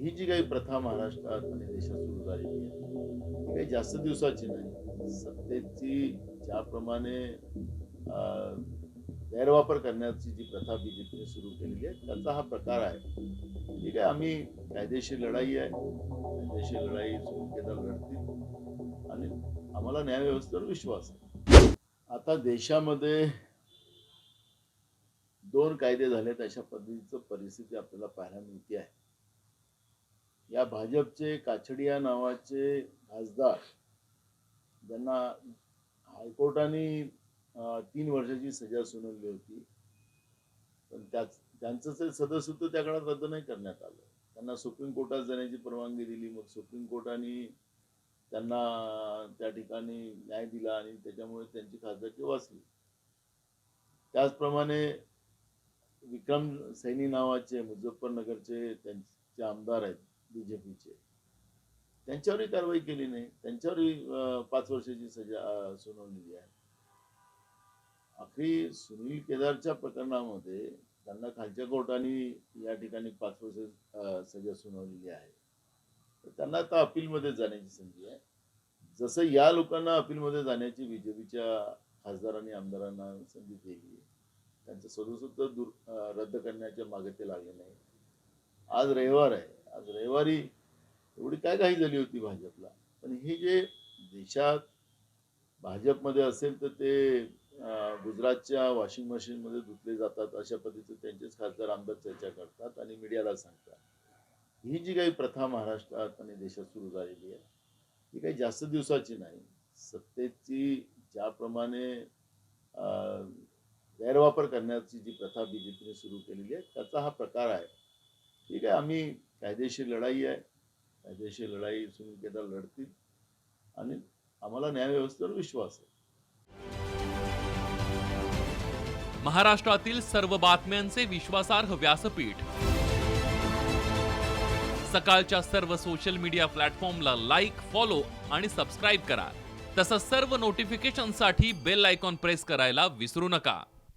ही जी काही प्रथा महाराष्ट्रात आणि देशात सुरू झालेली आहे काही जास्त दिवसाची नाही. सत्तेची ज्याप्रमाणे गैरवापर करण्याची जी प्रथा बीजेपीने सुरू केलेली आहे त्याचा हा प्रकार आहे. ठीक आहे आम्ही कायदेशीर लढाई आहे. कायदेशीर लढाई सुरुकेदार लढतील. आणि आम्हाला न्यायव्यवस्थेवर विश्वास आहे. आता देशामध्ये दोन कायदे झालेत अशा पद्धतीचं परिस्थिती आपल्याला पाहायला मिळते आहे. या भाजपचे काछडिया नावाचे खासदार ज्यांना हायकोर्टाने तीन वर्षाची सजा सुनावली होती. पण त्याच त्यांचं ते सदस्यत्व त्या काळात रद्द नाही करण्यात आलं. त्यांना सुप्रीम कोर्टात जाण्याची परवानगी दिली. मग सुप्रीम कोर्टाने त्यांना त्या ठिकाणी न्याय दिला आणि त्याच्यामुळे त्यांची खासदारकी वाचली. त्याचप्रमाणे विक्रम सैनी नावाचे मुझफ्फरनगरचे त्यांचे आमदार आहेत. बीजेपीचे. त्यांच्यावरही कारवाई केली नाही. त्यांच्यावरही पाच वर्षाची सजा सुनावलेली आहे. अखेर सुनील केदारच्या प्रकरणामध्ये त्यांना खालच्या कोर्टाने या ठिकाणी पाच वर्ष सजा सुनावलेली आहे. तर त्यांना आता अपीलमध्ये जाण्याची संधी आहे. जसं या लोकांना अपीलमध्ये जाण्याची बीजेपीच्या खासदारांनी आमदारांना संधी दिली त्यांचं सदस्यत्व दूर रद्द करण्याच्या मागे ते लागले नाही आज रविवार आहे. आज रविवारी एवढी काय घाई झाली होती भाजपला? पण हे जे देशात भाजपमध्ये असेल तर ते गुजरातच्या वॉशिंग मशीनमध्ये धुतले जातात. अशा पद्धतीचे त्यांचेच खासदार आमदार चर्चा करतात आणि मीडियाला सांगतात. ही जी काही प्रथा महाराष्ट्रात आणि देशात सुरू झालेली आहे ही काही जास्त दिवसाची नाही. सत्तेची ज्याप्रमाणे अं, गैरवापर करण्याची जी प्रथा बीजेपीने सुरू केलेली आहे त्याचा हा प्रकार आहे. काय आम्ही कायदेशीर लढाई आहे. कायदेशीर लढाई सुनील केदार लढतील. आणि आम्हाला न्यायव्यवस्थेवर विश्वास आहे. महाराष्ट्रातील सर्व बातम्यांचे विश्वासार्ह व्यासपीठ. सकाळच्या सर्व सोशल मीडिया प्लॅटफॉर्मला लाईक फॉलो आणि सबस्क्राईब करा. तसंच सर्व नोटिफिकेशनसाठी बेल आयकॉन प्रेस करायला विसरू नका.